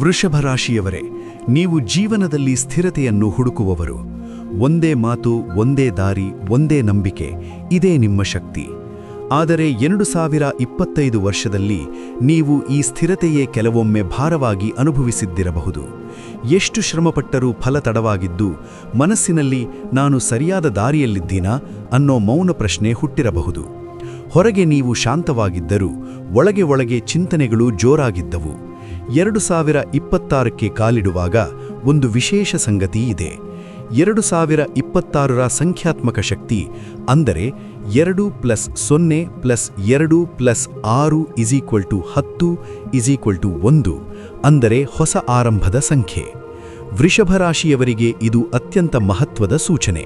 ವೃಷಭ ರಾಶಿಯವರೇ ನೀವು ಜೀವನದಲ್ಲಿ ಸ್ಥಿರತೆಯನ್ನು ಹುಡುಕುವವರು. ಒಂದೇ ಮಾತು, ಒಂದೇ ದಾರಿ, ಒಂದೇ ನಂಬಿಕೆ, ಇದೇ ನಿಮ್ಮ ಶಕ್ತಿ. ಆದರೆ ಎರಡು ಸಾವಿರ ಇಪ್ಪತ್ತೈದು ವರ್ಷದಲ್ಲಿ ನೀವು ಈ ಸ್ಥಿರತೆಯೇ ಕೆಲವೊಮ್ಮೆ ಭಾರವಾಗಿ ಅನುಭವಿಸಿದ್ದಿರಬಹುದು. ಎಷ್ಟು ಶ್ರಮಪಟ್ಟರೂ ಫಲ ತಡವಾಗಿದ್ದು, ಮನಸ್ಸಿನಲ್ಲಿ ನಾನು ಸರಿಯಾದ ದಾರಿಯಲ್ಲಿದ್ದೀನಾ ಅನ್ನೋ ಮೌನ ಪ್ರಶ್ನೆ ಹುಟ್ಟಿರಬಹುದು. ಹೊರಗೆ ನೀವು ಶಾಂತವಾಗಿದ್ದರೂ, ಒಳಗೆ ಒಳಗೆ ಚಿಂತನೆಗಳು ಜೋರಾಗಿದ್ದವು. ಎರಡು ಸಾವಿರ ಇಪ್ಪತ್ತಾರಕ್ಕೆ ಕಾಲಿಡುವಾಗ ಒಂದು ವಿಶೇಷ ಸಂಗತಿ ಇದೆ. ಎರಡು ಸಾವಿರ ಇಪ್ಪತ್ತಾರರ ಸಂಖ್ಯಾತ್ಮಕ ಶಕ್ತಿ ಅಂದರೆ ಎರಡು ಪ್ಲಸ್ ಸೊನ್ನೆ ಪ್ಲಸ್ ಎರಡು ಪ್ಲಸ್ ಆರು ಇಸೀಕ್ವಲ್ ಟು ಹತ್ತು ಇಸೀಕ್ವಲ್ ಟು ಒಂದು ಅಂದರೆ ಹೊಸ ಆರಂಭದ ಸಂಖ್ಯೆ. ವೃಷಭರಾಶಿಯವರಿಗೆ ಇದು ಅತ್ಯಂತ ಮಹತ್ವದ ಸೂಚನೆ.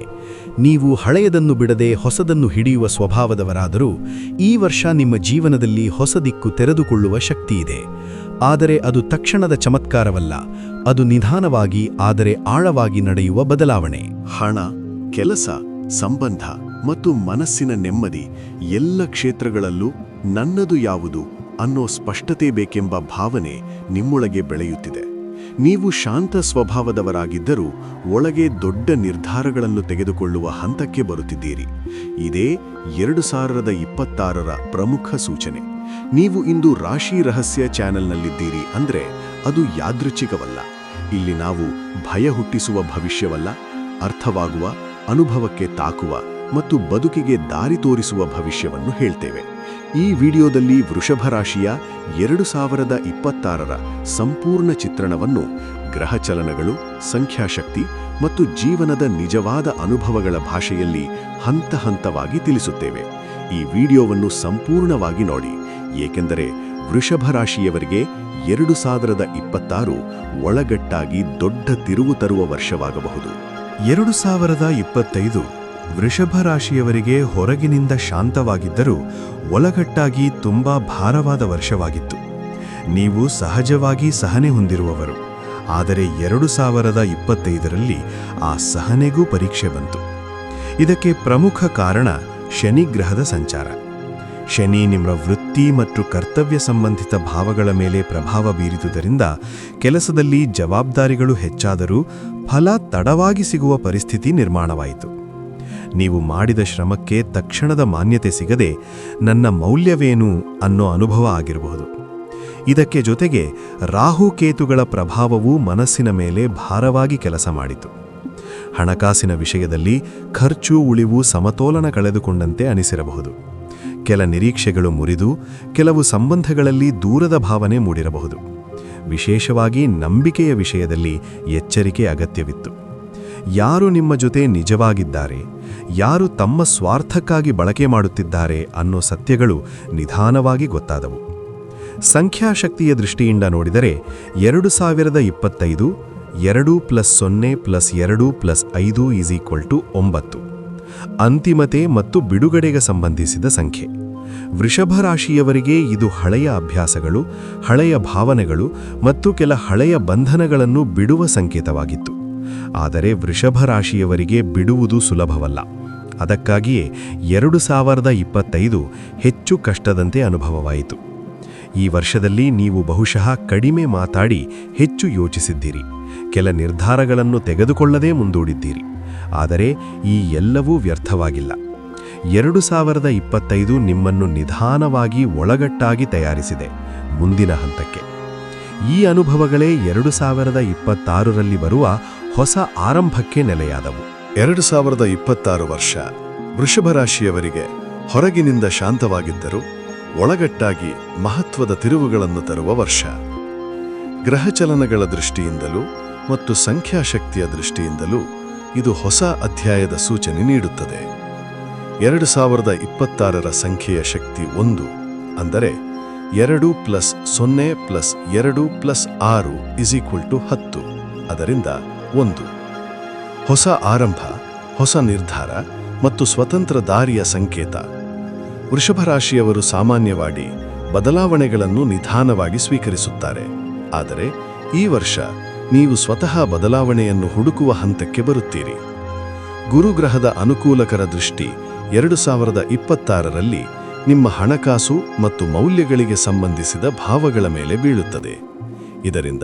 ನೀವು ಹಳೆಯದನ್ನು ಬಿಡದೆ ಹೊಸದನ್ನು ಹಿಡಿಯುವ ಸ್ವಭಾವದವರಾದರೂ ಈ ವರ್ಷ ನಿಮ್ಮ ಜೀವನದಲ್ಲಿ ಹೊಸ ದಿಕ್ಕು ತೆರೆದುಕೊಳ್ಳುವ ಶಕ್ತಿಯಿದೆ ಆದರೆ ಅದು ತಕ್ಷಣದ ಚಮತ್ಕಾರವಲ್ಲ. ಅದು ನಿಧಾನವಾಗಿ ಆದರೆ ಆಳವಾಗಿ ನಡೆಯುವ ಬದಲಾವಣೆ. ಹಣ, ಕೆಲಸ, ಸಂಬಂಧ ಮತ್ತು ಮನಸ್ಸಿನ ನೆಮ್ಮದಿ ಎಲ್ಲ ಕ್ಷೇತ್ರಗಳಲ್ಲೂ ನನ್ನದು ಯಾವುದು ಅನ್ನೋ ಸ್ಪಷ್ಟತೆ ಬೇಕೆಂಬ ಭಾವನೆ ನಿಮ್ಮೊಳಗೆ ಬೆಳೆಯುತ್ತಿದೆ. ನೀವು ಶಾಂತ ಸ್ವಭಾವದವರಾಗಿದ್ದರೂ ಒಳಗೆ ದೊಡ್ಡ ನಿರ್ಧಾರಗಳನ್ನು ತೆಗೆದುಕೊಳ್ಳುವ ಹಂತಕ್ಕೆ ಬರುತ್ತಿದ್ದೀರಿ. ಇದೇ ಎರಡು ಸಾವಿರದ ಇಪ್ಪತ್ತಾರರ ಪ್ರಮುಖ ಸೂಚನೆ. ನೀವು ಇಂದು ರಾಶಿ ರಹಸ್ಯ ಚಾನೆಲ್ನಲ್ಲಿದ್ದೀರಿ ಅಂದ್ರೆ ಅದು ಯಾದೃಚ್ಛಿಕವಲ್ಲ. ಇಲ್ಲಿ ನಾವು ಭಯ ಹುಟ್ಟಿಸುವ ಭವಿಷ್ಯವಲ್ಲ, ಅರ್ಥವಾಗುವ, ಅನುಭವಕ್ಕೆ ತಾಕುವ ಮತ್ತು ಬದುಕಿಗೆ ದಾರಿ ತೋರಿಸುವ ಭವಿಷ್ಯವನ್ನು ಹೇಳ್ತೇವೆ. ಈ ವಿಡಿಯೋದಲ್ಲಿ ವೃಷಭ ರಾಶಿಯ ಎರಡು ಸಾವಿರದ ಇಪ್ಪತ್ತಾರರ ಸಂಪೂರ್ಣ ಚಿತ್ರಣವನ್ನು ಗ್ರಹಚಲನಗಳು ಸಂಖ್ಯಾಶಕ್ತಿ ಮತ್ತು ಜೀವನದ ನಿಜವಾದ ಅನುಭವಗಳ ಭಾಷೆಯಲ್ಲಿ ಹಂತ ಹಂತವಾಗಿ ತಿಳಿಸುತ್ತೇವೆ. ಈ ವಿಡಿಯೋವನ್ನು ಸಂಪೂರ್ಣವಾಗಿ ನೋಡಿ. ಏಕೆಂದರೆ ವೃಷಭ ರಾಶಿಯವರಿಗೆ ಎರಡು ಸಾವಿರದ ಇಪ್ಪತ್ತಾರು ಒಳಗಟ್ಟಾಗಿ ದೊಡ್ಡ ತಿರುವು ತರುವ ವರ್ಷವಾಗಬಹುದು. ಎರಡು ಸಾವಿರದ ಇಪ್ಪತ್ತೈದು ವೃಷಭ ರಾಶಿಯವರಿಗೆ ಹೊರಗಿನಿಂದ ಶಾಂತವಾಗಿದ್ದರೂ ಒಳಗಟ್ಟಾಗಿ ತುಂಬಾ ಭಾರವಾದ ವರ್ಷವಾಗಿತ್ತು. ನೀವು ಸಹಜವಾಗಿ ಸಹನೆ ಹೊಂದಿರುವವರು. ಆದರೆ ಎರಡು ಸಾವಿರದ ಇಪ್ಪತ್ತೈದರಲ್ಲಿ ಆ ಸಹನೆಗೂ ಪರೀಕ್ಷೆ ಬಂತು. ಇದಕ್ಕೆ ಪ್ರಮುಖ ಕಾರಣ ಶನಿಗ್ರಹದ ಸಂಚಾರ. ಶನಿ ನಿಮ್ಮ ವೃತ್ತಿ ಮತ್ತು ಕರ್ತವ್ಯ ಸಂಬಂಧಿತ ಭಾವಗಳ ಮೇಲೆ ಪ್ರಭಾವ ಬೀರಿದುದರಿಂದ ಕೆಲಸದಲ್ಲಿ ಜವಾಬ್ದಾರಿಗಳು ಹೆಚ್ಚಾದರೂ ಫಲ ತಡವಾಗಿ ಸಿಗುವ ಪರಿಸ್ಥಿತಿ ನಿರ್ಮಾಣವಾಯಿತು. ನೀವು ಮಾಡಿದ ಶ್ರಮಕ್ಕೆ ತಕ್ಷಣದ ಮಾನ್ಯತೆ ಸಿಗದೆ ನನ್ನ ಮೌಲ್ಯವೇನು ಅನ್ನೋ ಅನುಭವ ಆಗಿರಬಹುದು. ಇದಕ್ಕೆ ಜೊತೆಗೆ ರಾಹುಕೇತುಗಳ ಪ್ರಭಾವವು ಮನಸ್ಸಿನ ಮೇಲೆ ಭಾರವಾಗಿ ಕೆಲಸ ಮಾಡಿತು. ಹಣಕಾಸಿನ ವಿಷಯದಲ್ಲಿ ಖರ್ಚು, ಉಳಿವು, ಸಮತೋಲನ ಕಳೆದುಕೊಂಡಂತೆ ಅನಿಸಿರಬಹುದು. ಕೆಲ ನಿರೀಕ್ಷೆಗಳು ಮುರಿದು ಕೆಲವು ಸಂಬಂಧಗಳಲ್ಲಿ ದೂರದ ಭಾವನೆ ಮೂಡಿರಬಹುದು. ವಿಶೇಷವಾಗಿ ನಂಬಿಕೆಯ ವಿಷಯದಲ್ಲಿ ಎಚ್ಚರಿಕೆ ಅಗತ್ಯವಿತ್ತು. ಯಾರು ನಿಮ್ಮ ಜೊತೆ ನಿಜವಾಗಿದ್ದಾರೆ, ಯಾರು ತಮ್ಮ ಸ್ವಾರ್ಥಕ್ಕಾಗಿ ಬಳಕೆ ಮಾಡುತ್ತಿದ್ದಾರೆ ಅನ್ನೋ ಸತ್ಯಗಳು ನಿಧಾನವಾಗಿ ಗೊತ್ತಾದವು. ಸಂಖ್ಯಾಶಕ್ತಿಯ ದೃಷ್ಟಿಯಿಂದ ನೋಡಿದರೆ ಎರಡು ಸಾವಿರದ ಇಪ್ಪತ್ತೈದು, ಎರಡು ಪ್ಲಸ್ ಸೊನ್ನೆ ಪ್ಲಸ್ ಎರಡು ಪ್ಲಸ್ ಐದು ಈಸ್ ಈಕ್ವಲ್ ಟು ಒಂಬತ್ತು. ಅಂತಿಮತೆ ಮತ್ತು ಬಿಡುಗಡೆಗೆ ಸಂಬಂಧಿಸಿದ ಸಂಖ್ಯೆ. ವೃಷಭ ರಾಶಿಯವರಿಗೆ ಇದು ಹಳೆಯ ಅಭ್ಯಾಸಗಳು, ಹಳೆಯ ಭಾವನೆಗಳು ಮತ್ತು ಕೆಲ ಹಳೆಯ ಬಂಧನಗಳನ್ನು ಬಿಡುವ ಸಂಕೇತವಾಗಿತ್ತು. ಆದರೆ ವೃಷಭ ರಾಶಿಯವರಿಗೆ ಬಿಡುವುದು ಸುಲಭವಲ್ಲ. ಅದಕ್ಕಾಗಿಯೇ ಎರಡು ಸಾವಿರದ ಇಪ್ಪತ್ತೈದು ಹೆಚ್ಚು ಕಷ್ಟದಂತೆ ಅನುಭವವಾಯಿತು. ಈ ವರ್ಷದಲ್ಲಿ ನೀವು ಬಹುಶಃ ಕಡಿಮೆ ಮಾತಾಡಿ ಹೆಚ್ಚು ಯೋಚಿಸಿದ್ದೀರಿ. ಕೆಲ ನಿರ್ಧಾರಗಳನ್ನು ತೆಗೆದುಕೊಳ್ಳದೇ ಮುಂದೂಡಿದ್ದೀರಿ. ಆದರೆ ಈ ಎಲ್ಲವೂ ವ್ಯರ್ಥವಾಗಿಲ್ಲ. ಎರಡು ಸಾವಿರದ ಇಪ್ಪತ್ತೈದು ನಿಮ್ಮನ್ನು ನಿಧಾನವಾಗಿ ಒಳಗಟ್ಟಾಗಿ ತಯಾರಿಸಿದೆ ಮುಂದಿನ ಹಂತಕ್ಕೆ. ಈ ಅನುಭವಗಳೇ ಎರಡು ಸಾವಿರದ ಇಪ್ಪತ್ತಾರರಲ್ಲಿ ಬರುವ ಹೊಸ ಆರಂಭಕ್ಕೆ ನೆಲೆಯಾದವು. ಎರಡು ಸಾವಿರದ ಇಪ್ಪತ್ತಾರು ವರ್ಷ ವೃಷಭ ರಾಶಿಯವರಿಗೆ ಹೊರಗಿನಿಂದ ಶಾಂತವಾಗಿದ್ದರೂ ಒಳಗಟ್ಟಾಗಿ ಮಹತ್ವದ ತಿರುವುಗಳನ್ನು ತರುವ ವರ್ಷ. ಗ್ರಹಚಲನಗಳ ದೃಷ್ಟಿಯಿಂದಲೂ ಮತ್ತು ಸಂಖ್ಯಾಶಕ್ತಿಯ ದೃಷ್ಟಿಯಿಂದಲೂ ಇದು ಹೊಸ ಅಧ್ಯಾಯದ ಸೂಚನೆ ನೀಡುತ್ತದೆ. ಎರಡು ಸಾವಿರದ ಇಪ್ಪತ್ತಾರರ ಸಂಖ್ಯೆಯ ಶಕ್ತಿ ಒಂದು, ಅಂದರೆ ಎರಡು ಪ್ಲಸ್ ಸೊನ್ನೆ ಪ್ಲಸ್ ಎರಡು ಪ್ಲಸ್ ಆರು ಇಸ್ ಈಕ್ವಲ್ ಟು ಹತ್ತು, ಅದರಿಂದ ಒಂದು. ಹೊಸ ಆರಂಭ, ಹೊಸ ನಿರ್ಧಾರ ಮತ್ತು ಸ್ವತಂತ್ರ ದಾರಿಯ ಸಂಕೇತ. ವೃಷಭ ರಾಶಿಯವರು ಸಾಮಾನ್ಯವಾಗಿ ಬದಲಾವಣೆಗಳನ್ನು ನಿಧಾನವಾಗಿ ಸ್ವೀಕರಿಸುತ್ತಾರೆ, ಆದರೆ ಈ ವರ್ಷ ನೀವು ಸ್ವತಃ ಬದಲಾವಣೆಯನ್ನು ಹುಡುಕುವ ಹಂತಕ್ಕೆ ಬರುತ್ತೀರಿ. ಗುರುಗ್ರಹದ ಅನುಕೂಲಕರ ದೃಷ್ಟಿ ಎರಡು ಸಾವಿರದ ಇಪ್ಪತ್ತಾರರಲ್ಲಿ ನಿಮ್ಮ ಹಣಕಾಸು ಮತ್ತು ಮೌಲ್ಯಗಳಿಗೆ ಸಂಬಂಧಿಸಿದ ಭಾವಗಳ ಮೇಲೆ ಬೀಳುತ್ತದೆ. ಇದರಿಂದ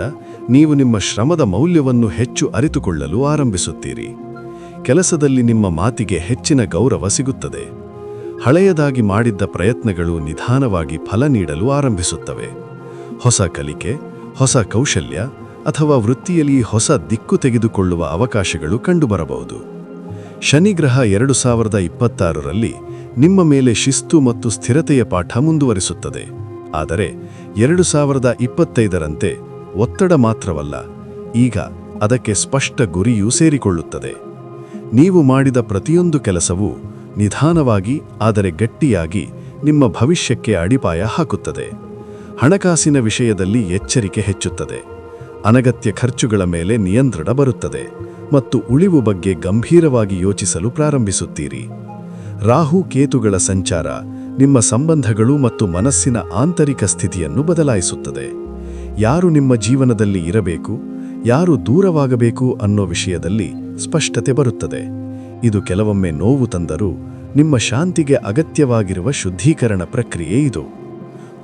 ನೀವು ನಿಮ್ಮ ಶ್ರಮದ ಮೌಲ್ಯವನ್ನು ಹೆಚ್ಚು ಅರಿತುಕೊಳ್ಳಲು ಆರಂಭಿಸುತ್ತೀರಿ. ಕೆಲಸದಲ್ಲಿ ನಿಮ್ಮ ಮಾತಿಗೆ ಹೆಚ್ಚಿನ ಗೌರವ ಸಿಗುತ್ತದೆ. ಹಳೆಯದಾಗಿ ಮಾಡಿದ್ದ ಪ್ರಯತ್ನಗಳು ನಿಧಾನವಾಗಿ ಫಲ ನೀಡಲು ಆರಂಭಿಸುತ್ತವೆ. ಹೊಸ ಕಲಿಕೆ, ಹೊಸ ಕೌಶಲ್ಯ ಅಥವಾ ವೃತ್ತಿಯಲ್ಲಿ ಹೊಸ ದಿಕ್ಕು ತೆಗೆದುಕೊಳ್ಳುವ ಅವಕಾಶಗಳು ಕಂಡುಬರಬಹುದು. ಶನಿಗ್ರಹ ಎರಡು ಸಾವಿರದ ಇಪ್ಪತ್ತಾರರಲ್ಲಿ ನಿಮ್ಮ ಮೇಲೆ ಶಿಸ್ತು ಮತ್ತು ಸ್ಥಿರತೆಯ ಪಾಠ ಮುಂದುವರಿಸುತ್ತದೆ. ಆದರೆ ಎರಡು ಸಾವಿರದ ಇಪ್ಪತ್ತೈದರಂತೆ ಒತ್ತಡ ಮಾತ್ರವಲ್ಲ, ಈಗ ಅದಕ್ಕೆ ಸ್ಪಷ್ಟ ಗುರಿಯೂ ಸೇರಿಕೊಳ್ಳುತ್ತದೆ. ನೀವು ಮಾಡಿದ ಪ್ರತಿಯೊಂದು ಕೆಲಸವೂ ನಿಧಾನವಾಗಿ, ಆದರೆ ಗಟ್ಟಿಯಾಗಿ ನಿಮ್ಮ ಭವಿಷ್ಯಕ್ಕೆ ಅಡಿಪಾಯ ಹಾಕುತ್ತದೆ. ಹಣಕಾಸಿನ ವಿಷಯದಲ್ಲಿ ಎಚ್ಚರಿಕೆ ಹೆಚ್ಚುತ್ತದೆ. ಅನಗತ್ಯ ಖರ್ಚುಗಳ ಮೇಲೆ ನಿಯಂತ್ರಣ ಬರುತ್ತದೆ ಮತ್ತು ಉಳಿವು ಬಗ್ಗೆ ಗಂಭೀರವಾಗಿ ಯೋಚಿಸಲು ಪ್ರಾರಂಭಿಸುತ್ತೀರಿ. ರಾಹು ಕೇತುಗಳ ಸಂಚಾರ ನಿಮ್ಮ ಸಂಬಂಧಗಳು ಮತ್ತು ಮನಸ್ಸಿನ ಆಂತರಿಕ ಸ್ಥಿತಿಯನ್ನು ಬದಲಾಯಿಸುತ್ತದೆ. ಯಾರು ನಿಮ್ಮ ಜೀವನದಲ್ಲಿ ಇರಬೇಕು, ಯಾರು ದೂರವಾಗಬೇಕು ಅನ್ನೋ ವಿಷಯದಲ್ಲಿ ಸ್ಪಷ್ಟತೆ ಬರುತ್ತದೆ. ಇದು ಕೆಲವೊಮ್ಮೆ ನೋವು ತಂದರೂ ನಿಮ್ಮ ಶಾಂತಿಗೆ ಅಗತ್ಯವಾಗಿರುವ ಶುದ್ಧೀಕರಣ ಪ್ರಕ್ರಿಯೆ ಇದು.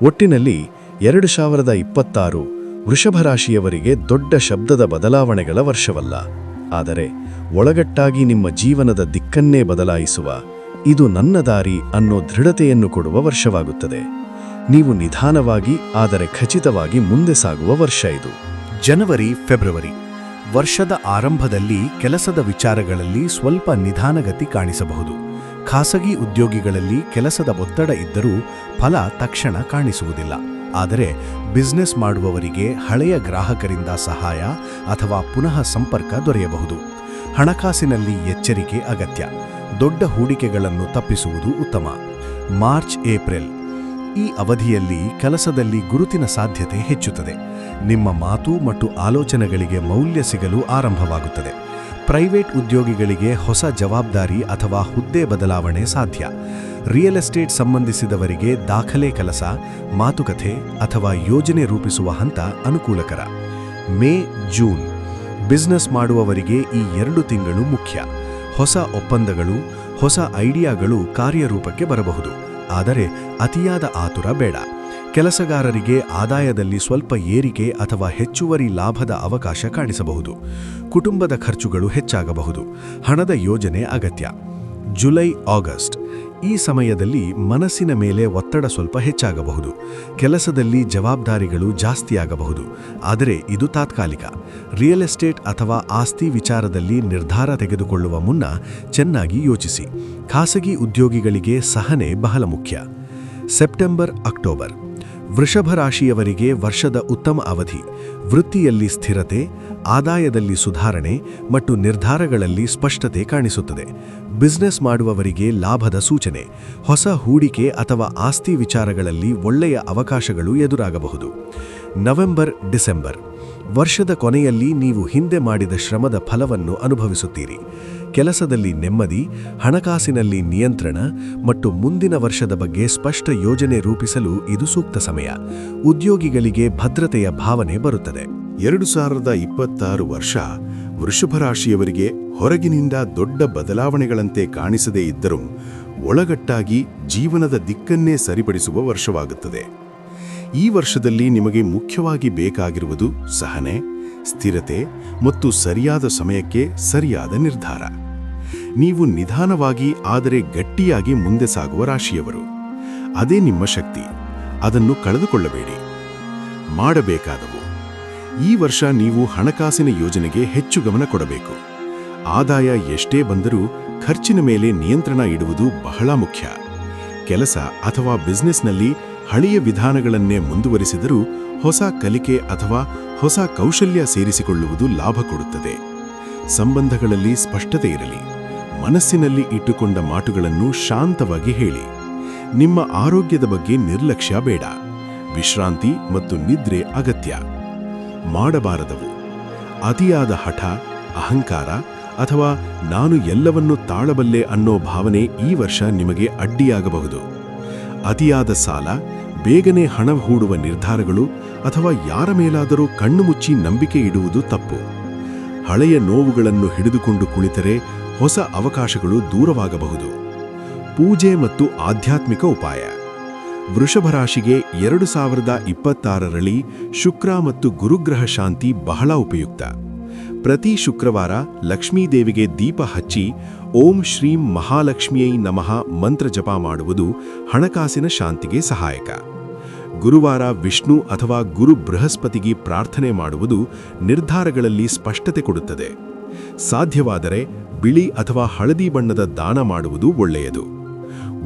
ಒಟ್ಟಿನಲ್ಲಿ ಎರಡು ಸಾವಿರದ ಇಪ್ಪತ್ತಾರು ವೃಷಭ ರಾಶಿಯವರಿಗೆ ದೊಡ್ಡ ಶಬ್ದದ ಬದಲಾವಣೆಗಳ ವರ್ಷವಲ್ಲ. ಆದರೆ ಒಳಗಟ್ಟಾಗಿ ನಿಮ್ಮ ಜೀವನದ ದಿಕ್ಕನ್ನೇ ಬದಲಾಯಿಸುವ, ಇದು ನನ್ನ ದಾರಿ ಅನ್ನೋ ದೃಢತೆಯನ್ನು ಕೊಡುವ ವರ್ಷವಾಗುತ್ತದೆ. ನೀವು ನಿಧಾನವಾಗಿ, ಆದರೆ ಖಚಿತವಾಗಿ ಮುಂದೆ ಸಾಗುವ ವರ್ಷ ಇದು. ಜನವರಿ, ಫೆಬ್ರವರಿ. ವರ್ಷದ ಆರಂಭದಲ್ಲಿ ಕೆಲಸದ ವಿಚಾರಗಳಲ್ಲಿ ಸ್ವಲ್ಪ ನಿಧಾನಗತಿ ಕಾಣಿಸಬಹುದು. ಖಾಸಗಿ ಉದ್ಯೋಗಿಗಳಲ್ಲಿ ಕೆಲಸದ ಒತ್ತಡ ಇದ್ದರೂ ಫಲ ತಕ್ಷಣ ಕಾಣಿಸುವುದಿಲ್ಲ. ಆದರೆ ಬಿಸ್ನೆಸ್ ಮಾಡುವವರಿಗೆ ಹಳೆಯ ಗ್ರಾಹಕರಿಂದ ಸಹಾಯ ಅಥವಾ ಪುನಃ ಸಂಪರ್ಕ ದೊರೆಯಬಹುದು. ಹಣಕಾಸಿನಲ್ಲಿ ಎಚ್ಚರಿಕೆ ಅಗತ್ಯ. ದೊಡ್ಡ ಹೂಡಿಕೆಗಳನ್ನು ತಪ್ಪಿಸುವುದು ಉತ್ತಮ. March, April. ಈ ಅವಧಿಯಲ್ಲಿ ಕೆಲಸದಲ್ಲಿ ಗುರುತಿನ ಸಾಧ್ಯತೆ ಹೆಚ್ಚುತ್ತದೆ. ನಿಮ್ಮ ಮಾತು ಮತ್ತು ಆಲೋಚನೆಗಳಿಗೆ ಮೌಲ್ಯ ಸಿಗಲು ಆರಂಭವಾಗುತ್ತದೆ. ಪ್ರೈವೇಟ್ ಉದ್ಯೋಗಿಗಳಿಗೆ ಹೊಸ ಜವಾಬ್ದಾರಿ ಅಥವಾ ಹುದ್ದೆ ಬದಲಾವಣೆ ಸಾಧ್ಯ. ರಿಯಲ್ ಎಸ್ಟೇಟ್ ಸಂಬಂಧಿಸಿದವರಿಗೆ ದಾಖಲೆ ಕೆಲಸ, ಮಾತುಕತೆ ಅಥವಾ ಯೋಜನೆ ರೂಪಿಸುವ ಹಂತ ಅನುಕೂಲಕರ. ಮೇ, ಜೂನ್. ಬಿಸ್ನೆಸ್ ಮಾಡುವವರಿಗೆ ಈ ಎರಡು ತಿಂಗಳು ಮುಖ್ಯ. ಹೊಸ ಒಪ್ಪಂದಗಳು, ಹೊಸ ಐಡಿಯಾಗಳು ಕಾರ್ಯರೂಪಕ್ಕೆ ಬರಬಹುದು. ಆದರೆ ಅತಿಯಾದ ಆತುರ ಬೇಡ. ಕೆಲಸಗಾರರಿಗೆ ಆದಾಯದಲ್ಲಿ ಸ್ವಲ್ಪ ಏರಿಕೆ ಅಥವಾ ಹೆಚ್ಚುವರಿ ಲಾಭದ ಅವಕಾಶ ಕಾಣಿಸಬಹುದು. ಕುಟುಂಬದ ಖರ್ಚುಗಳು ಹೆಚ್ಚಾಗಬಹುದು. ಹಣದ ಯೋಜನೆ ಅಗತ್ಯ. July, August. ಈ ಸಮಯದಲ್ಲಿ ಮನಸ್ಸಿನ ಮೇಲೆ ಒತ್ತಡ ಸ್ವಲ್ಪ ಹೆಚ್ಚಾಗಬಹುದು. ಕೆಲಸದಲ್ಲಿ ಜವಾಬ್ದಾರಿಗಳು ಜಾಸ್ತಿಯಾಗಬಹುದು. ಆದರೆ ಇದು ತಾತ್ಕಾಲಿಕ. ರಿಯಲ್ ಎಸ್ಟೇಟ್ ಅಥವಾ ಆಸ್ತಿ ವಿಚಾರದಲ್ಲಿ ನಿರ್ಧಾರ ತೆಗೆದುಕೊಳ್ಳುವ ಮುನ್ನ ಚೆನ್ನಾಗಿ ಯೋಚಿಸಿ. ಖಾಸಗಿ ಉದ್ಯೋಗಿಗಳಿಗೆ ಸಹನೆ ಬಹಳ ಮುಖ್ಯ. September, October. ವೃಷಭ ರಾಶಿಯವರಿಗೆ ವರ್ಷದ ಉತ್ತಮ ಅವಧಿ, ವೃತ್ತಿಯಲ್ಲಿ ಸ್ಥಿರತೆ, ಆದಾಯದಲ್ಲಿ ಸುಧಾರಣೆ ಮತ್ತು ನಿರ್ಧಾರಗಳಲ್ಲಿ ಸ್ಪಷ್ಟತೆ ಕಾಣಿಸುತ್ತದೆ. ಬಿಸ್ನೆಸ್ ಮಾಡುವವರಿಗೆ ಲಾಭದ ಸೂಚನೆ, ಹೊಸ ಹೂಡಿಕೆ ಅಥವಾ ಆಸ್ತಿ ವಿಚಾರಗಳಲ್ಲಿ ಒಳ್ಳೆಯ ಅವಕಾಶಗಳು ಎದುರಾಗಬಹುದು. November, December. ವರ್ಷದ ಕೊನೆಯಲ್ಲಿ ನೀವು ಹಿಂದೆ ಮಾಡಿದ ಶ್ರಮದ ಫಲವನ್ನು ಅನುಭವಿಸುತ್ತೀರಿ. ಕೆಲಸದಲ್ಲಿ ನೆಮ್ಮದಿ, ಹಣಕಾಸಿನಲ್ಲಿ ನಿಯಂತ್ರಣ ಮತ್ತು ಮುಂದಿನ ವರ್ಷದ ಬಗ್ಗೆ ಸ್ಪಷ್ಟ ಯೋಜನೆ ರೂಪಿಸಲು ಇದು ಸೂಕ್ತ ಸಮಯ. ಉದ್ಯೋಗಿಗಳಿಗೆ ಭದ್ರತೆಯ ಭಾವನೆ ಬರುತ್ತದೆ. ಎರಡು ಸಾವಿರದ ಇಪ್ಪತ್ತಾರು ವರ್ಷ ವೃಷಭ ರಾಶಿಯವರಿಗೆ ಹೊರಗಿನಿಂದ ದೊಡ್ಡ ಬದಲಾವಣೆಗಳಂತೆ ಕಾಣಿಸದೇ ಇದ್ದರೂ ಒಳಗಟ್ಟಾಗಿ ಜೀವನದ ದಿಕ್ಕನ್ನೇ ಸರಿಪಡಿಸುವ ವರ್ಷವಾಗುತ್ತದೆ. ಈ ವರ್ಷದಲ್ಲಿ ನಿಮಗೆ ಮುಖ್ಯವಾಗಿ ಬೇಕಾಗಿರುವುದು ಸಹನೆ ಸ್ಥಿರತೆ ಮತ್ತು ಸರಿಯಾದ ಸಮಯಕ್ಕೆ ಸರಿಯಾದ ನಿರ್ಧಾರ. ನೀವು ನಿಧಾನವಾಗಿ ಆದರೆ ಗಟ್ಟಿಯಾಗಿ ಮುಂದೆ ಸಾಗುವ ರಾಶಿಯವರು. ಅದೇ ನಿಮ್ಮ ಶಕ್ತಿ. ಅದನ್ನು ಕಳೆದುಕೊಳ್ಳಬೇಡಿ. ಮಾಡಬೇಕಾದವು. ಈ ವರ್ಷ ನೀವು ಹಣಕಾಸಿನ ಯೋಜನೆಗೆ ಹೆಚ್ಚು ಗಮನ ಕೊಡಬೇಕು. ಆದಾಯ ಎಷ್ಟೇ ಬಂದರೂ ಖರ್ಚಿನ ಮೇಲೆ ನಿಯಂತ್ರಣ ಇಡುವುದು ಬಹಳ ಮುಖ್ಯ. ಕೆಲಸ ಅಥವಾ ಬಿಸ್ನೆಸ್ನಲ್ಲಿ ಹಳೆಯ ವಿಧಾನಗಳನ್ನೇ ಮುಂದುವರಿಸಿದರೂ ಹೊಸ ಕಲಿಕೆ ಅಥವಾ ಹೊಸ ಕೌಶಲ್ಯ ಸೇರಿಸಿಕೊಳ್ಳುವುದು ಲಾಭ ಕೊಡುತ್ತದೆ. ಸಂಬಂಧಗಳಲ್ಲಿ ಸ್ಪಷ್ಟತೆ ಇರಲಿ. ಮನಸ್ಸಿನಲ್ಲಿ ಇಟ್ಟುಕೊಂಡ ಮಾತುಗಳನ್ನು ಶಾಂತವಾಗಿ ಹೇಳಿ. ನಿಮ್ಮ ಆರೋಗ್ಯದ ಬಗ್ಗೆ ನಿರ್ಲಕ್ಷ್ಯ ಬೇಡ. ವಿಶ್ರಾಂತಿ ಮತ್ತು ನಿದ್ರೆ ಅಗತ್ಯ. ಮಾಡಬಾರದವು. ಅತಿಯಾದ ಹಠ, ಅಹಂಕಾರ ಅಥವಾ ನಾನು ಎಲ್ಲವನ್ನೂ ತಾಳಬಲ್ಲೆ ಅನ್ನೋ ಭಾವನೆ ಈ ವರ್ಷ ನಿಮಗೆ ಅಡ್ಡಿಯಾಗಬಹುದು. ಅತಿಯಾದ ಸಾಲ ಬೇಗನೆ ಹಣ ಹೂಡುವ ನಿರ್ಧಾರಗಳು ಅಥವಾ ಯಾರ ಮೇಲಾದರೂ ಕಣ್ಣು ಮುಚ್ಚಿ ನಂಬಿಕೆ ಇಡುವುದು ತಪ್ಪು. ಹಳೆಯ ನೋವುಗಳನ್ನು ಹಿಡಿದುಕೊಂಡು ಕುಳಿತರೆ ಹೊಸ ಅವಕಾಶಗಳು ದೂರವಾಗಬಹುದು. ಪೂಜೆ ಮತ್ತು ಆಧ್ಯಾತ್ಮಿಕ ಉಪಾಯ. ವೃಷಭ ರಾಶಿಗೆ ಎರಡು ಸಾವಿರದ ಇಪ್ಪತ್ತಾರರಲ್ಲಿ ಶುಕ್ರ ಮತ್ತು ಗುರುಗ್ರಹ ಶಾಂತಿ ಬಹಳ ಉಪಯುಕ್ತ. ಪ್ರತಿ ಶುಕ್ರವಾರ ಲಕ್ಷ್ಮೀದೇವಿಗೆ ದೀಪ ಹಚ್ಚಿ ಓಂ ಶ್ರೀಂ ಮಹಾಲಕ್ಷ್ಮಿಯೈ ನಮಃ ಮಂತ್ರ ಜಪ ಮಾಡುವುದು ಹಣಕಾಸಿನ ಶಾಂತಿಗೆ ಸಹಾಯಕ. ಗುರುವಾರ ವಿಷ್ಣು ಅಥವಾ ಗುರು ಬೃಹಸ್ಪತಿಗೆ ಪ್ರಾರ್ಥನೆ ಮಾಡುವುದು ನಿರ್ಧಾರಗಳಲ್ಲಿ ಸ್ಪಷ್ಟತೆ ಕೊಡುತ್ತದೆ. ಸಾಧ್ಯವಾದರೆ ಬಿಳಿ ಅಥವಾ ಹಳದಿ ಬಣ್ಣದ ದಾನ ಮಾಡುವುದು ಒಳ್ಳೆಯದು.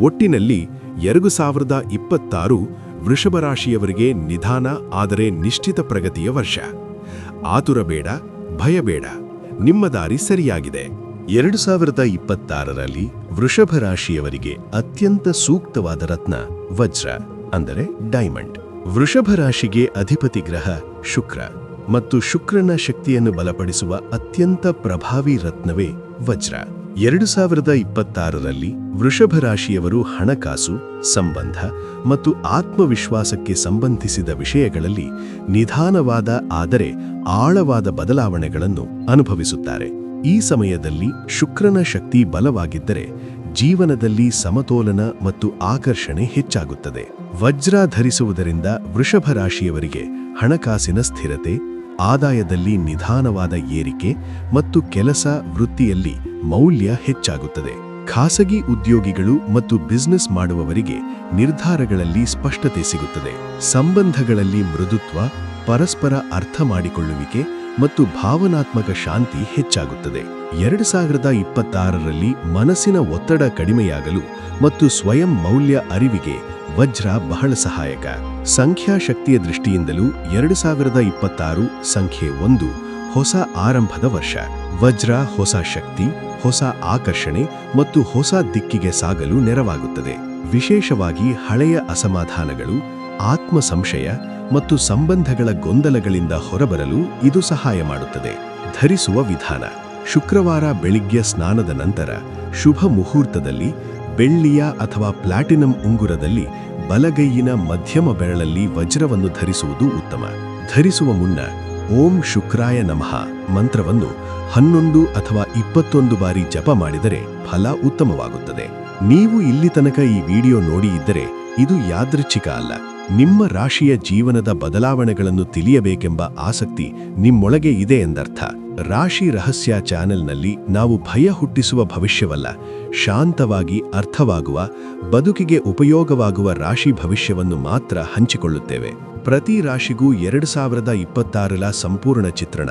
ಒಟ್ಟಿನಲ್ಲಿ ಎರಡು ಸಾವಿರದ ಇಪ್ಪತ್ತಾರು ವೃಷಭರಾಶಿಯವರಿಗೆ ನಿಧಾನ ಆದರೆ ನಿಶ್ಚಿತ ಪ್ರಗತಿಯ ವರ್ಷ. ಆತುರ ಬೇಡ, ಭಯ ಬೇಡ, ನಿಮ್ಮ ದಾರಿ ಸರಿಯಾಗಿದೆ. ಎರಡು ಸಾವಿರದ ಇಪ್ಪತ್ತಾರರಲ್ಲಿ ವೃಷಭ ರಾಶಿಯವರಿಗೆ ಅತ್ಯಂತ ಸೂಕ್ತವಾದ ರತ್ನ ವಜ್ರ. ಅಂದರೆ ಡೈಮಂಡ್. ವೃಷಭ ರಾಶಿಗೆ ಅಧಿಪತಿ ಗ್ರಹ ಶುಕ್ರ ಮತ್ತು ಶುಕ್ರನ ಶಕ್ತಿಯನ್ನು ಬಲಪಡಿಸುವ ಅತ್ಯಂತ ಪ್ರಭಾವಿ ರತ್ನವೇ ವಜ್ರ. ಎರಡು ಸಾವಿರದ ಇಪ್ಪತ್ತಾರರಲ್ಲಿ ವೃಷಭ ರಾಶಿಯವರು ಹಣಕಾಸು, ಸಂಬಂಧ ಮತ್ತು ಆತ್ಮವಿಶ್ವಾಸಕ್ಕೆ ಸಂಬಂಧಿಸಿದ ವಿಷಯಗಳಲ್ಲಿ ನಿಧಾನವಾದ ಆದರೆ ಆಳವಾದ ಬದಲಾವಣೆಗಳನ್ನು ಅನುಭವಿಸುತ್ತಾರೆ. ಈ ಸಮಯದಲ್ಲಿ ಶುಕ್ರನ ಶಕ್ತಿ ಬಲವಾಗಿದ್ದರೆ ಜೀವನದಲ್ಲಿ ಸಮತೋಲನ ಮತ್ತು ಆಕರ್ಷಣೆ ಹೆಚ್ಚಾಗುತ್ತದೆ. ವಜ್ರ ಧರಿಸುವುದರಿಂದ ವೃಷಭ ರಾಶಿಯವರಿಗೆ ಹಣಕಾಸಿನ ಸ್ಥಿರತೆ, ಆದಾಯದಲ್ಲಿ ನಿಧಾನವಾದ ಏರಿಕೆ ಮತ್ತು ಕೆಲಸ ವೃತ್ತಿಯಲ್ಲಿ ಮೌಲ್ಯ ಹೆಚ್ಚಾಗುತ್ತದೆ. ಖಾಸಗಿ ಉದ್ಯೋಗಿಗಳು ಮತ್ತು ಬಿಸ್ನೆಸ್ ಮಾಡುವವರಿಗೆ ನಿರ್ಧಾರಗಳಲ್ಲಿ ಸ್ಪಷ್ಟತೆ ಸಿಗುತ್ತದೆ. ಸಂಬಂಧಗಳಲ್ಲಿ ಮೃದುತ್ವ, ಪರಸ್ಪರ ಅರ್ಥ ಮಾಡಿಕೊಳ್ಳುವಿಕೆ ಮತ್ತು ಭಾವನಾತ್ಮಕ ಶಾಂತಿ ಹೆಚ್ಚಾಗುತ್ತದೆ. ಎರಡು ಸಾವಿರದ ಇಪ್ಪತ್ತಾರರಲ್ಲಿ ಮನಸ್ಸಿನ ಒತ್ತಡ ಕಡಿಮೆಯಾಗಲು ಮತ್ತು ಸ್ವಯಂ ಮೌಲ್ಯ ಅರಿವಿಗೆ ವಜ್ರ ಬಹಳ ಸಹಾಯಕ. ಸಂಖ್ಯಾಶಕ್ತಿಯ ದೃಷ್ಟಿಯಿಂದಲೂ ಎರಡು ಸಾವಿರದ ಇಪ್ಪತ್ತಾರು ಸಂಖ್ಯೆ ಒಂದು ಹೊಸ ಆರಂಭದ ವರ್ಷ. ವಜ್ರ ಹೊಸ ಶಕ್ತಿ, ಹೊಸ ಆಕರ್ಷಣೆ ಮತ್ತು ಹೊಸ ದಿಕ್ಕಿಗೆ ಸಾಗಲು ನೆರವಾಗುತ್ತದೆ. ವಿಶೇಷವಾಗಿ ಹಳೆಯ ಅಸಮಾಧಾನಗಳು ಆತ್ಮ ಸಂಶಯ ಮತ್ತು ಸಂಬಂಧಗಳ ಗೊಂದಲಗಳಿಂದ ಹೊರಬರಲು ಇದು ಸಹಾಯ ಮಾಡುತ್ತದೆ. ಧರಿಸುವ ವಿಧಾನ. ಶುಕ್ರವಾರ ಬೆಳಿಗ್ಗೆ ಸ್ನಾನದ ನಂತರ ಶುಭ ಮುಹೂರ್ತದಲ್ಲಿ ಬೆಳ್ಳಿಯ ಅಥವಾ ಪ್ಲಾಟಿನಂ ಉಂಗುರದಲ್ಲಿ ಬಲಗೈಯಿನ ಮಧ್ಯಮ ಬೆರಳಲ್ಲಿ ವಜ್ರವನ್ನು ಧರಿಸುವುದು ಉತ್ತಮ. ಧರಿಸುವ ಮುನ್ನ ಓಂ ಶುಕ್ರಾಯ ನಮಃ ಮಂತ್ರವನ್ನು ಹನ್ನೊಂದು ಅಥವಾ ಇಪ್ಪತ್ತೊಂದು ಬಾರಿ ಜಪ ಮಾಡಿದರೆ ಫಲ ಉತ್ತಮವಾಗುತ್ತದೆ. ನೀವು ಇಲ್ಲಿ ತನಕ ಈ ವಿಡಿಯೋ ನೋಡಿ ಇದ್ದರೆ ಇದು ಯಾದೃಚ್ಛಿಕ ಅಲ್ಲ. ನಿಮ್ಮ ರಾಶಿಯ ಜೀವನದ ಬದಲಾವಣೆಗಳನ್ನು ತಿಳಿಯಬೇಕೆಂಬ ಆಸಕ್ತಿ ನಿಮ್ಮೊಳಗೆ ಇದೆ ಎಂದರ್ಥ. ರಾಶಿ ರಹಸ್ಯ ಚಾನೆಲ್ನಲ್ಲಿ ನಾವು ಭಯ ಹುಟ್ಟಿಸುವ ಭವಿಷ್ಯವಲ್ಲ. ಶಾಂತವಾಗಿ ಅರ್ಥವಾಗುವ, ಬದುಕಿಗೆ ಉಪಯೋಗವಾಗುವ ರಾಶಿ ಭವಿಷ್ಯವನ್ನು ಮಾತ್ರ ಹಂಚಿಕೊಳ್ಳುತ್ತೇವೆ. ಪ್ರತಿ ರಾಶಿಗೂ ಎರಡು ಸಾವಿರದ ಇಪ್ಪತ್ತಾರರ ಸಂಪೂರ್ಣ ಚಿತ್ರಣ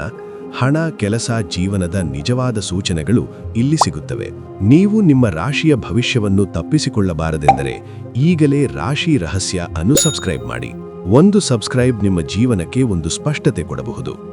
ಹಣ, ಕೆಲಸ, ಜೀವನದ ನಿಜವಾದ ಸೂಚನೆಗಳು ಇಲ್ಲಿ ಸಿಗುತ್ತವೆ. ನೀವು ನಿಮ್ಮ ರಾಶಿಯ ಭವಿಷ್ಯವನ್ನು ತಪ್ಪಿಸಿಕೊಳ್ಳಬಾರದೆಂದರೆ ಈಗಲೇ ರಾಶಿ ರಹಸ್ಯ ಅನ್ನು ಸಬ್ಸ್ಕ್ರೈಬ್ ಮಾಡಿ. ಒಂದು ಸಬ್ಸ್ಕ್ರೈಬ್ ನಿಮ್ಮ ಜೀವನಕ್ಕೆ ಒಂದು ಸ್ಪಷ್ಟತೆ ಕೊಡಬಹುದು.